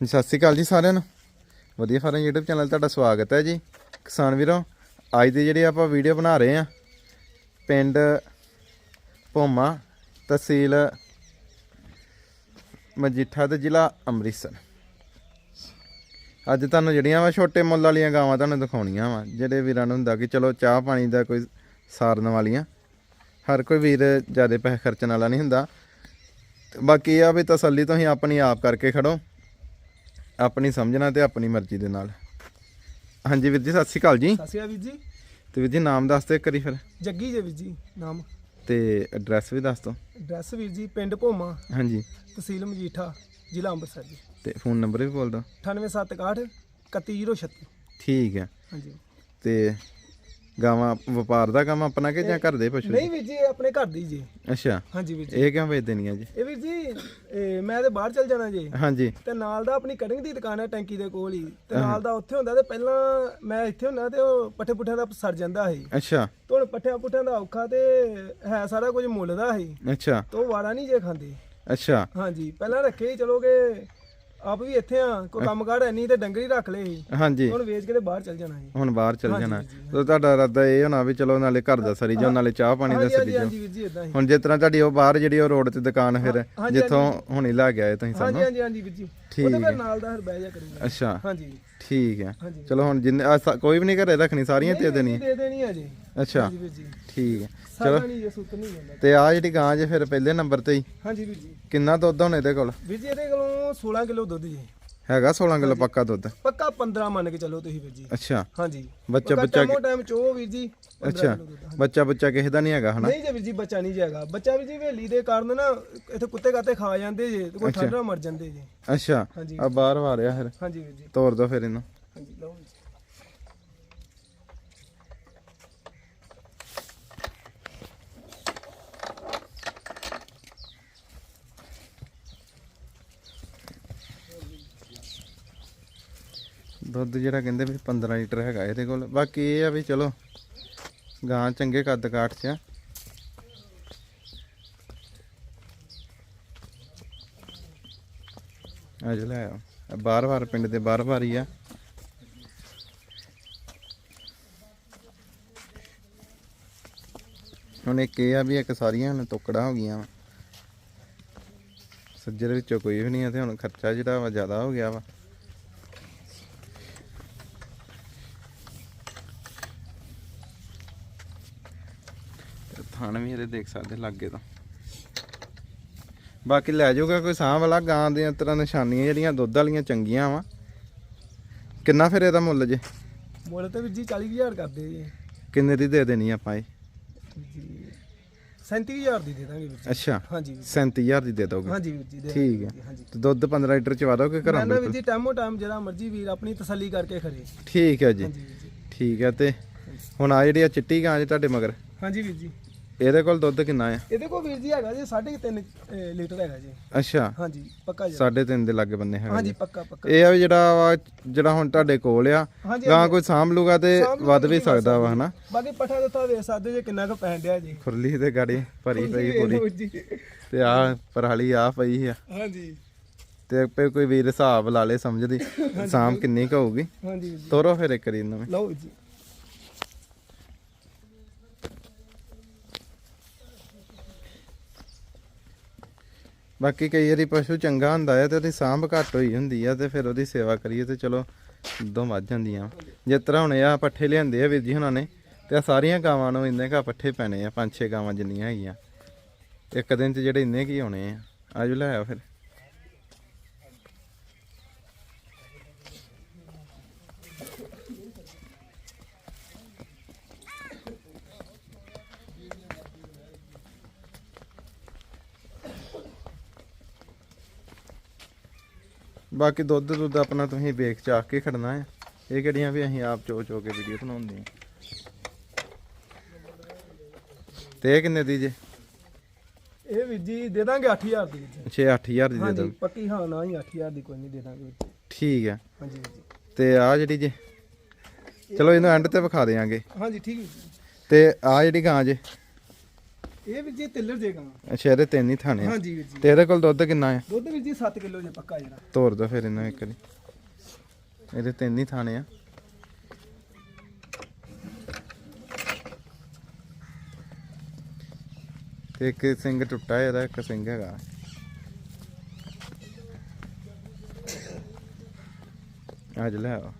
ਸਤਿ ਸ਼੍ਰੀ ਅਕਾਲ ਜੀ ਸਾਰਿਆਂ ਨੂੰ। ਵਧੀਆ ਫਾਰਮ YouTube ਚੈਨਲ ਤੁਹਾਡਾ ਸਵਾਗਤ ਹੈ ਜੀ। ਕਿਸਾਨ ਵੀਰੋ, ਅੱਜ ਦੀ ਜਿਹੜੀ ਆਪਾਂ ਵੀਡੀਓ ਬਣਾ ਰਹੇ ਆ ਪਿੰਡ ਭੋਮਾ ਤਹਿਸੀਲ ਮਜੀਠਾ ਤੇ ਜ਼ਿਲ੍ਹਾ ਅੰਮ੍ਰਿਤਸਰ। ਅੱਜ ਤੁਹਾਨੂੰ ਜਿਹੜੀਆਂ ਵਾ ਛੋਟੇ ਮੁੱਲ ਵਾਲੀਆਂ ਗਾਵਾਂ ਤੁਹਾਨੂੰ ਦਿਖਾਉਣੀਆਂ ਵਾ, ਜਿਹੜੇ ਵੀਰਾਂ ਨੂੰ ਹੁੰਦਾ ਕਿ ਚਲੋ ਚਾਹ ਪਾਣੀ ਦਾ ਕੋਈ ਸਾਰਨ ਵਾਲੀਆਂ। ਹਰ ਕੋਈ ਵੀਰ ਜ਼ਿਆਦਾ ਪੈਸੇ ਖਰਚਣ ਵਾਲਾ ਨਹੀਂ ਹੁੰਦਾ। ਤੇ ਬਾਕੀ ਇਹ ਆ ਵੀ ਤਸੱਲੀ ਤੁਸੀਂ ਆਪਣੀ ਆਪ ਕਰਕੇ ਖੜੋ। ਆਪਣੀ ਸਮਝਣਾ ਤੇ ਆਪਣੀ ਮਰਜ਼ੀ ਦੇ ਨਾਲ। ਹਾਂਜੀ ਵੀਰ ਜੀ ਸਤਿ ਸ਼੍ਰੀ ਅਕਾਲ ਜੀ। ਸਤਿ ਸ਼੍ਰੀ ਅਕਾਲ ਵੀਰ ਜੀ। ਤੇ ਵੀਰ ਜੀ ਨਾਮ ਦੱਸ ਦਿਓ ਇੱਕ ਵਾਰੀ ਫਿਰ। ਜੱਗੀ ਜੇ ਵੀਰ ਜੀ ਨਾਮ। ਤੇ ਐਡਰੈਸ ਵੀ ਦੱਸ ਦਿਓ। ਐਡਰੈਸ ਵੀਰ ਜੀ ਪਿੰਡ ਭੋਮਾ ਹਾਂਜੀ। ਤਹਿਸੀਲ ਮਜੀਠਾ ਜ਼ਿਲ੍ਹਾ ਅੰਮ੍ਰਿਤਸਰ ਜੀ। ਤੇ ਫੋਨ ਨੰਬਰ ਵੀ ਬੋਲ ਦਿਓ। 98761 31036 ਠੀਕ ਹੈ। ਹਾਂਜੀ। ਤੇ ਗਾਵਾਂ ਵਪਾਰ ਦਾ ਕੰਮ ਆਪਣਾ ਕਿ ਜਾਂ ਘਰ ਦੇ ਪਸ਼ੂ ਨਹੀਂ ਵੀਰ ਜੀ ਇਹ ਆਪਣੇ ਘਰ ਦੀ ਜੀ। ਅੱਛਾ। ਹਾਂਜੀ ਵੀਰ ਜੀ। ਇਹ ਕਿਉਂ ਵੇਚ ਦੇਣੀਆਂ ਜੀ? ਇਹ ਵੀਰ ਜੀ ਇਹ ਮੈਂ ਤੇ ਬਾਹਰ ਚਲ ਜਾਣਾ ਜੀ। ਹਾਂਜੀ। ਤੇ ਨਾਲ ਦਾ ਆਪਣੀ ਕਟਿੰਗ ਦੀ ਦੁਕਾਨ ਹੈ ਟੈਂਕੀ ਦੇ ਕੋਲ ਹੀ। ਤੇ ਨਾਲ ਦਾ ਉੱਥੇ ਹੁੰਦਾ ਤੇ ਪਹਿਲਾਂ ਮੈਂ ਇੱਥੇ ਹੁੰਦਾ ਤੇ ਉਹ ਪੱਠੇ ਪੁੱਠਿਆਂ ਦਾ ਸਰ ਜਾਂਦਾ ਸੀ। ਅੱਛਾ। ਤੇ ਹੁਣ ਪੱਠਿਆਂ ਪੁੱਠਿਆਂ ਦਾ ਔਖਾ ਤੇ ਹੈ ਸਾਰਾ ਕੁਝ ਮੁੱਲ ਦਾ ਸੀ। ਅੱਛਾ। ਤੇ ਉਹ ਵਾਰਾ ਨਹੀਂ ਜੇ ਖਾਂਦੇ। ਅੱਛਾ। ਹਾਂਜੀ। ਪਹਿਲਾਂ ਰੱਖੇ ਹੀ ਚਲੋਗੇ ਆਪ ਵੀ ਇੱਥੇ ਆ ਕੋਈ ਕੰਮ ਕਾਰ ਹੈ ਨਹੀਂ ਤੇ ਡੰਗਰੀ ਰੱਖ ਲਏ ਸੀ। ਹਾਂਜੀ। ਹੁਣ ਵੇਚ ਕੇ ਤੇ ਬਾਹਰ ਚੱਲ ਜਾਣਾ ਜੀ ਹੁਣ ਬਾਹਰ ਚਲ ਜਾਣਾ। ਤੇ ਤੁਹਾਡਾ ਇਰਾਦਾ ਇਹ ਹੋਣਾ ਵੀ ਚਲੋ ਨਾਲੇ ਘਰ ਦਾ ਸਰੀ ਜਾਓ ਨਾਲੇ ਚਾਹ ਪਾਣੀ ਦਾ ਸਰੀ ਹਾਂਜੀ ਜਾਓ। ਹਾਂਜੀ ਵੀਰ ਜੀ ਇਦਾਂ ਹੀ। ਹੁਣ ਜਿਸ ਤਰ੍ਹਾਂ ਤੁਹਾਡੀ ਉਹ ਬਾਹਰ ਜਿਹੜੀ ਉਹ ਰੋਡ ਤੇ ਦੁਕਾਨ ਫਿਰ ਜਿੱਥੋਂ ਹੁਣੀ ਲਾ ਗਿਆ ਤੁਸੀਂ ਸਾਨੂੰ। ਹਾਂਜੀ ਹਾਂਜੀ ਵੀਰ ਜੀ। ਠੀਕ ਉਹਦੇ ਫਿਰ ਨਾਲ ਦਾ ਫਿਰ ਬਹਿ ਜਾ ਕਰੂਗਾ। ਅੱਛਾ। ਹਾਂਜੀ। ਠੀਕ ਹੈ। ਚਲੋ ਹੁਣ ਜਿੰਨੇ ਸਾ- ਕੋਈ ਵੀ ਨਹੀਂ ਘਰੇ ਰੱਖਣੀ ਸਾਰੀਆਂ ਦੇ ਦੇਣੀ ਦੇ ਦੇਣੀ ਹੈ ਜੀ। ਅੱਛਾ। ਹਾਂਜੀ ਵੀਰ ਜੀ। ਠੀਕ ਹੈ ਸਾਡਾ ਨਹੀਂ ਇਹ ਸੁੱਤ ਨਹੀਂ ਜਾਂਦਾ ਤੇ ਆ ਜਿਹੜੀ ਗਾਂ ਜੇ ਫਿਰ ਪਹਿਲੇ ਨੰਬਰ ਤੇ ਹੀ। ਹਾਂਜੀ ਵੀਰ ਜੀ। ਕਿੰਨਾ ਦੁੱਧ ਹੁਣ ਇਹਦੇ ਕੋਲ? ਵੀਰ ਜੀ ਇਹਦੇ ਕੋਲੋਂ 16 ਕਿਲੋ ਦੁੱਧ ਜੀ। ਹੈਗਾ 16 ਕਿਲੋ ਪੱਕਾ ਦੁੱਧ? ਪੱਕਾ 15 ਮੰਨ ਕੇ ਚੱਲੋ ਤੁਸੀਂ ਵੀਰ ਜੀ। ਅੱਛਾ। ਹਾਂਜੀ। ਬੱਚਾ ਬੱਚਾ ਟਾਈਮੋ ਟਾਈਮ ਚੋ ਵੀਰ ਜੀ 15 ਅੱਛਾ। ਕਿਲੋ ਦੁੱਧ। ਬੱਚਾ ਬੱਚਾ ਕਿਸੇ ਦਾ ਨਹੀਂ ਹੈਗਾ ਹਨਾ? ਨਹੀਂ ਜੇ ਵੀਰ ਜੀ ਬੱਚਾ ਨਹੀਂ ਜਾਏਗਾ ਬੱਚਾ ਵੀ ਜੀ ਹਵੇਲੀ ਦੇ ਕਾਰਨ ਨਾ ਇੱਥੇ ਕੁੱਤੇ ਕਾਤੇ ਖਾ ਜਾਂਦੇ ਜੇ ਤੇ ਕੋਈ ਠੰਡ ਮਰ ਜਾਂਦੇ ਜੇ। ਅੱਛਾ। ਹਾਂਜੀ। ਆ ਬਾਹਰ ਆ ਰਿਹਾ ਫਿਰ। ਹਾਂਜੀ ਵੀਰ ਜੀ। ਤੋਰ ਦੋ ਫਿਰ ਇਹਨੂੰ। ਹਾਂਜੀ ਲਓ ਵੀਰ ਜੀ। ਦੁੱਧ ਜਿਹੜਾ ਕਹਿੰਦੇ ਵੀ 15 ਲੀਟਰ ਹੈਗਾ ਇਹਦੇ ਕੋਲ। ਬਾਕੀ ਇਹ ਆ ਵੀ ਚਲੋ, ਗਾਂ ਚੰਗੇ ਕੱਦ ਕਾਠ ਚ ਆ। ਆ ਲੈ ਆ ਬਾਰ ਬਾਰ ਪਿੰਡ ਦੇ ਬਾਰ ਬਾਰ ਹੀ ਆ। ਹੁਣ ਇੱਕ ਇਹ ਆ ਵੀ ਇੱਕ ਸਾਰੀਆਂ ਹੁਣ ਟੁਕੜਾ ਹੋ ਗਈਆਂ ਵਾ। ਸੱਜਰ ਵਿੱਚੋਂ ਕੋਈ ਵੀ ਨਹੀਂ ਆ ਤੇ ਹੁਣ ਖਰਚਾ ਜਿਹੜਾ ਵਾ ਜ਼ਿਆਦਾ ਹੋ ਗਿਆ ਵਾ ਤੇ ਥਣ ਵੀ ਇਹਦੇ ਦੇਖ ਸਕਦੇ ਲਾਗੇ ਤੋਂ। ਬਾਕੀ ਲੈ ਜਾਊਗਾ ਕੋਈ ਸਾਹ ਵਾਲਾ ਗਾਂ ਦੀਆਂ ਤਰ੍ਹਾਂ ਨਿਸ਼ਾਨੀਆਂ ਜਿਹੜੀਆਂ ਦੁੱਧ ਵਾਲੀਆਂ ਚੰਗੀਆਂ ਵਾ। ਕਿੰਨਾ ਫਿਰ ਇਹਦਾ ਮੁੱਲ ਜੇ? ਮੁੱਲ ਤੇ ਵੀਰ ਜੀ 40000 ਕਰਦੇ ਜੀ। ਕਿੰਨੇ ਦੀ ਦੇ ਦੇਣੀ ਆਪਾਂ ਇਹ? ਜੀ 37000 ਦੀ ਦੇ ਦਾਂਗੇ ਵੀਰ ਜੀ। ਅੱਛਾ ਹਾਂਜੀ ਵੀਰ ਜੀ। 37000 ਦੀ ਦੇ ਦੋਗੇ? ਹਾਂਜੀ ਵੀਰ ਜੀ ਦੇ ਠੀਕ ਹੈ। ਤੇ ਦੁੱਧ 15 ਲੀਟਰ ਚਵਾ ਦੋਗੇ ਘਰੋਂ ਨਾ ਵੀਰ ਜੀ ਟਾਈਮੋ ਟਾਈਮ ਜਿਹੜਾ ਮਰਜ਼ੀ ਵੀਰ ਆਪਣੀ ਤਸੱਲੀ ਕਰਕੇ ਖੜੇ। ਠੀਕ ਹੈ ਜੀ। ਠੀਕ ਹੈ ਤੇ ਹੁਣ ਆ ਜਿਹੜੀ ਆ ਚਿੱਟੀ ਗਾਂ ਜੇ ਤੁਹਾਡੇ ਮਗਰ? ਹਾਂਜੀ ਵੀਰ ਜੀ। ਇਹਦੇ ਕੋਲ ਦੁੱਧ ਕਿੰਨਾ ਆ? ਇਹਦੇ ਕੋਲ ਵੀਰ ਜੀ ਹੈਗਾ ਜੀ 3.5 ਲੀਟਰ ਹੈਗਾ ਜੀ। ਅੱਛਾ। ਹਾਂਜੀ ਪੱਕਾ ਜੀ। ਸਾਢੇ ਤਿੰਨ ਦੇ ਲਾਗੇ ਬੰਨੇ ਹੈਗਾ ਹਾਂਜੀ। ਪੱਕਾ ਪੱਕਾ। ਇਹ ਆ ਵੀ ਜਿਹੜਾ ਵਾ ਜਿਹੜਾ ਹੁਣ ਤੁਹਾਡੇ ਕੋਲ ਆ ਗਾਂ ਕੋਈ ਸਾਂਭ ਲੂਗਾ ਤੇ ਵੱਧ ਵੀ ਸਕਦਾ ਵਾ ਹਨਾ? ਬਾਕੀ ਪੱਠਾ ਦਿੱਤਾ ਵੇਖ ਸਕਦੇ ਜੇ ਕਿੰਨਾ ਕੁ ਪੈਣ ਡਿਆ ਜੀ। ਖੁਰਲੀ ਤੇ ਗਾੜੀ ਭਰੀ ਪਈ ਪੂਰੀ। ਤੇ ਆ ਪਰਾਲੀ ਆ ਪਈ ਆ। ਹਾਂਜੀ। ਤੇ ਆਪੇ ਕੋਈ ਵੀਰ ਹਿਸਾਬ ਲਾ ਲੇ ਸਮਝਦੀ ਸਾਂਭ ਕਿੰਨੀ ਕੁ ਹੋਊਗੀ। ਹਾਂਜੀ ਤੋਰੋ ਫਿਰ ਇੱਕ ਰੀ ਇਹਨੂੰ ਵੀ। ਲਓ ਜੀ। ਬਾਕੀ ਕਈ ਵਾਰੀ ਪਸ਼ੂ ਚੰਗਾ ਹੁੰਦਾ ਹੈ ਤੇ ਉਹਦੀ ਸਾਂਭ ਘੱਟ ਹੋਈ ਹੁੰਦੀ ਆ ਤੇ ਫਿਰ ਉਹਦੀ ਸੇਵਾ ਕਰੀਏ ਤੇ ਚਲੋ ਦੋ ਵੱਧ ਜਾਂਦੀਆਂ। ਜਿਸ ਤਰ੍ਹਾਂ ਹੁਣ ਇਹ ਆ ਪੱਠੇ ਲਿਆਂਦੇ ਆ ਵੀਰ ਜੀ ਹੁਣਾਂ ਨੇ ਤੇ ਆ ਸਾਰੀਆਂ ਗਾਵਾਂ ਨੂੰ ਇੰਨੇ ਕਾ ਪੱਠੇ ਪੈਣੇ ਆ, ਪੰਜ ਛੇ ਗਾਵਾਂ ਜਿੰਨੀਆਂ ਹੈਗੀਆਂ। ਇੱਕ ਦਿਨ 'ਚ ਜਿਹੜੇ ਇੰਨੇ ਕੀ ਹੋਣੇ ਆ। ਆਜੋ ਲੈ ਆਓ ਫਿਰ। ਬਾਕੀ ਦੁੱਧ ਦੁੱਧ ਆਪਣਾ ਤੁਸੀਂ ਵੇਖ ਚਾਕ ਕੇ ਖੜਨਾ ਹੈ। ਇਹ ਕਿਹੜੀਆਂ ਵੀ ਅਸੀਂ ਆਪ ਚੋ ਚੋ ਕੇ ਵੀਡੀਓ ਬਣਾਉਂਦੇ ਹਾਂ। ਤੇ ਇਹ ਕਿੰਨੇ ਦੀ ਜੇ? ਇਹ ਵੀਰ ਜੀ ਦੇ ਦਾਂਗੇ 8000 ਦੀ 6 8000 ਦੀ ਦੇ ਹਾਂਜੀ ਦੋ ਪੱਕੀ ਹਾਂ ਨਾ ਹੀ 8000 ਦੀ ਕੋਈ ਨਹੀਂ ਦੇ ਦਾਂਗੇ ਠੀਕ ਹੈ। ਹਾਂਜੀ ਵੀਰ ਜੀ ਤੇ ਆ ਜਿਹੜੀ ਜੇ? ਚਲੋ ਇਹਨੂੰ ਐਂਡ ਤੇ ਵਿਖਾ ਦੇਾਂਗੇ ਹਾਂਜੀ ਠੀਕ ਹੈ ਜੀ। ਤੇ ਆ ਜਿਹੜੀ ਗਾਂ ਜੇ? ਇਹ ਵੀਰ ਜੀ ਤਿੱਲਰ ਜੇ ਗਾਂ। ਅੱਛਾ ਇਹਦੇ ਤਿੰਨ ਹੀ ਥਾਣੇ ਆ। ਹਾਂਜੀ ਵੀਰ ਜੀ। ਤੇ ਇਹਦੇ ਕੋਲ ਦੁੱਧ ਕਿੰਨਾ ਆ? ਦੁੱਧ ਵੀਰ ਜੀ 7 ਕਿਲੋ ਜੇ ਪੱਕਾ ਜਿਹੜਾ ਤੋਰ ਦੋ ਫਿਰ ਇਹਨੂੰ ਇੱਕ ਵਾਰੀ। ਇਹਦੇ ਤਿੰਨ ਹੀ ਥਾਣੇ ਆ। ਤੇ ਇੱਕ ਸਿੰਘ ਟੁੱਟਾ ਹੈ ਇਹਦਾ ਇੱਕ ਸਿੰਘ ਹੈਗਾ। ਅੱਜ ਲੈ ਆ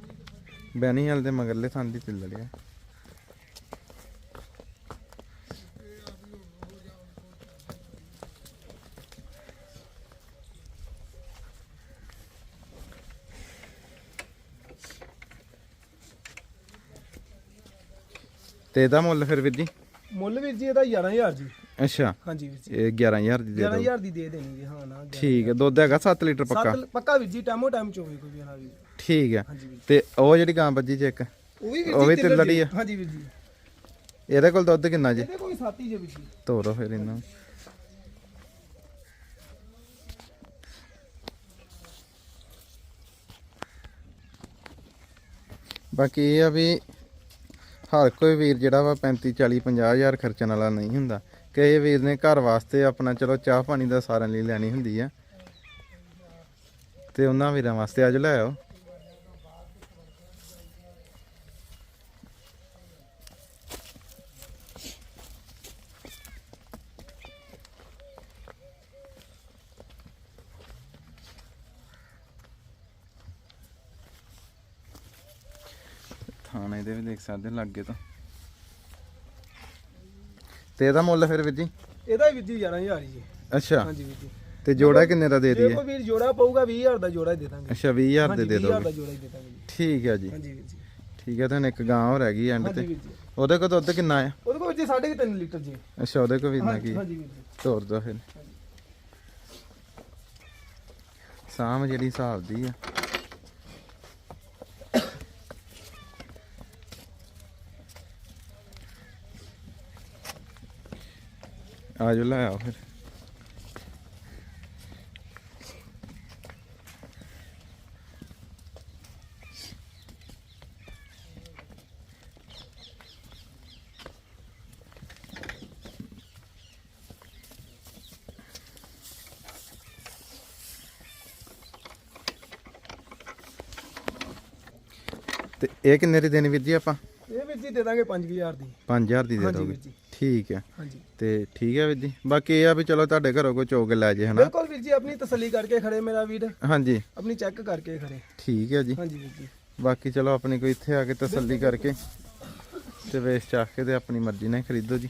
ਬੈਣੀ ਹਲ ਦੇ ਮਗਰਲੇ ਥਾਂ ਦੀ ਤਿੱਲ ਲਿਆ ਤੇ ਇਹਦਾ ਮੁੱਲ ਫਿਰ ਵੀਰ ਜੀ? ਮੁੱਲ ਵੀਰ ਜੀ ਇਹਦਾ 11000 ਜੀ। ਅੱਛਾ। ਹਾਂਜੀ ਵੀਰ ਜੀ। ਇਹ 11000 ਦੀ ਦੇ ਦਿਓ। 11000 ਦੀ ਦੇ ਦੇਣੀ ਜੀ ਹਾਂ ਨਾ ਠੀਕ ਹੈ ਦੁੱਧ ਹੈਗਾ 7 ਲੀਟਰ ਪੱਕਾ? ਪੱਕਾ ਵੀਰ ਜੀ ਟਾਈਮੋ ਟਾਈਮ ਚੋਵੇ ਕੋਈ ਵੀ ਨਾ ਵੀਰ। ਠੀਕ ਹੈ। ਤੇ ਉਹ ਜਿਹੜੀ ਗਾਂ ਵੱਜੀ ਚ ਇੱਕ? ਉਹ ਵੀ ਵੀਰ ਜੀ ਤਿੱਲੜ ਹੀ? ਹਾਂਜੀ ਵੀਰ ਜੀ। ਇਹਦੇ ਕੋਲ ਦੁੱਧ ਕਿੰਨਾ ਜੀ? ਇਹਦੇ ਕੋਈ ਸਾਥੀ ਜੇ ਵੀਰ ਜੀ। ਤੋਰੋ ਫਿਰ ਇਹਨੂੰ ਬਾਕੀ ਇਹ ਆ ਵੀ ਹਰ ਕੋਈ ਵੀਰ ਜਿਹੜਾ ਵਾ 35 40 50 ਹਜ਼ਾਰ ਖਰਚਣ ਵਾਲਾ ਨਹੀਂ ਹੁੰਦਾ। ਕਈ ਵੀਰ ਨੇ ਘਰ ਵਾਸਤੇ ਆਪਣਾ ਚਲੋ ਚਾਹ ਪਾਣੀ ਦਾ ਸਾਰਨ ਲਈ ਲੈਣੀ ਹੁੰਦੀ ਆ। ਤੇ ਉਹਨਾਂ ਵੀਰਾਂ ਵਾਸਤੇ ਅੱਜ ਲੈ ਆਓ। ਥਾਣੇ ਦੇ ਵੀ ਦੇਖ ਸਕਦੇ ਲੱਗੇ ਤਾਂ। ਤੇ ਇਹਦਾ ਮੁੱਲ ਫਿਰ ਵੀਰ ਜੀ? ਇਹਦਾ ਵੀ ਵੀਰ ਜੀ 11000 ਜੀ ਅੱਛਾ। ਹਾਂਜੀ ਵੀਰ ਜੀ। ਤੇ ਜੋੜਾ ਕਿੰਨੇ ਦਾ ਦੇ ਦਈਏ? ਕੋਈ ਵੀਰ ਜੋੜਾ ਪਊਗਾ 20000 ਦਾ ਜੋੜਾ ਹੀ ਦੇ ਦਾਂਗੇ। ਅੱਛਾ 20000 ਦੇ ਦੇ 20000 ਦੋਗੇ ਦਾ ਜੋੜਾ ਹੀ ਦੇ ਦਾਂਗੇ ਜੀ। ਠੀਕ ਹੈ ਜੀ। ਹਾਂਜੀ ਵੀਰ ਜੀ। ਠੀਕ ਹੈ ਤਾਂ ਇੱਕ ਗਾਂ ਹੋਰ ਹੈਗੀ ਐਂਡ ਹਾਂਜੀ ਤੇ। ਵੀਰ ਜੀ। ਉਹਦੇ ਕੋਲ ਦੁੱਧ ਕਿੰਨਾ ਆ? ਉਹਦੇ ਕੋਲ ਜੀ 3.5 ਲੀਟਰ ਜੀ। ਅੱਛਾ ਉਹਦੇ ਕੋਲ ਵੀ ਇੰਨਾ ਕੀ ਹਾਂਜੀ ਵੀਰ ਜੀ। ਤੋਰ ਦੋ ਫਿਰ। ਸਾਮ ਜਿਹੜੀ ਹਿਸਾਬ ਦੀ ਆ। ਆਜੋ ਲੈ ਆਓ ਫਿਰ ਤੇ ਇਹ ਕਿੰਨੇ ਦੀ ਦੇਣੀ ਵੀਰ ਜੀ ਆਪਾਂ? ਇਹ ਵੀਰ ਜੀ ਦੇ ਦਾਂਗੇ 5000 ਦੀ। 5000 ਦੀ ਦੇ ਹਾਂਜੀ ਦੋਗੇ। ਵੀਰ ਜੀ। ਠੀਕ ਹੈ। ਹਾਂਜੀ। ਤੇ ਠੀਕ ਹੈ ਵੀਰ ਜੀ। ਬਾਕੀ ਇਹ ਆ ਵੀ ਚਲੋ ਤੁਹਾਡੇ ਘਰੋਂ ਕੋਈ ਚੋਗ ਲੈ ਜੇ ਹਨਾ? ਬਿਲਕੁਲ ਵੀਰ ਜੀ ਆਪਣੀ ਤਸੱਲੀ ਕਰਕੇ ਖੜੇ ਮੇਰਾ ਵੀਰ। ਹਾਂਜੀ। ਆਪਣੀ ਚੈੱਕ ਕਰਕੇ ਖੜੇ। ਠੀਕ ਹੈ ਜੀ। ਹਾਂਜੀ ਵੀਰ ਜੀ। ਬਾਕੀ ਚਲੋ ਆਪਣੀ ਕੋਈ ਇੱਥੇ ਆ ਕੇ ਤਸੱਲੀ ਕਰਕੇ ਤੇ ਵੇਚ ਚਾਹ ਕੇ ਤੇ ਆਪਣੀ ਮਰਜ਼ੀ ਨਾਲ ਖਰੀਦੋ ਜੀ।